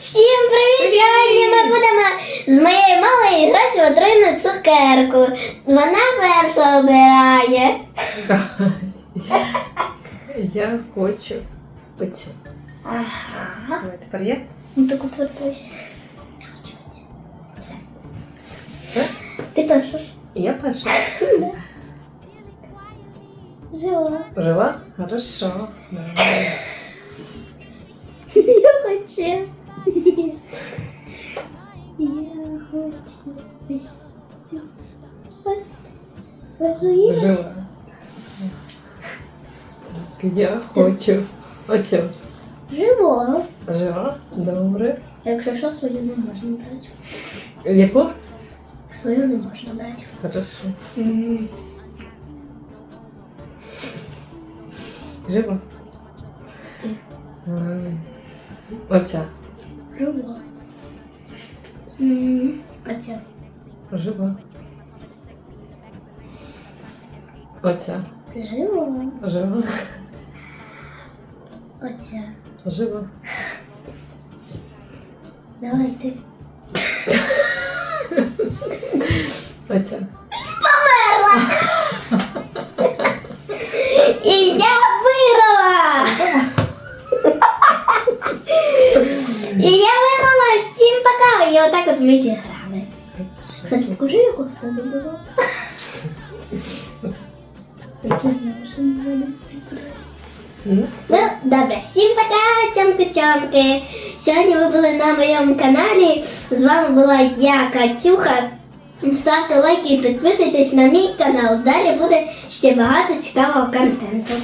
Всім привіт! Сьогодні ми будемо з моєю мамою грати в отруйну цукерку. Вона перша обирає. Я хочу оцю. Ага. Давай, тепер я. Ну так утвердуйся. Я хочу оцю. Все. Все? Ти перша ж. Я перша. Жила. Жила? Хорошо. Давай. Я хочу. Я хочу. Жила. Я хочу оцю. Живо. Жила? Добре. Якщо що, свою не можна брати. Яку? Свою не можна брати. Хорошо. Жива? М, Оця. Живо. М, Оця. Жива. Оця. Живо. Жива. Оця. Жива. Давай ти. Оця. І я І я виграла всім пока. І отак от ми зіграли. Кстати, покажи, яку в тебе було. Що це буде. Все, добре, всім пока, цямки-цямки. Сьогодні ви були на моєму каналі. З вами була я, Катюха. Ставте лайки і підписуйтесь на мій канал. Далі буде ще багато цікавого контенту.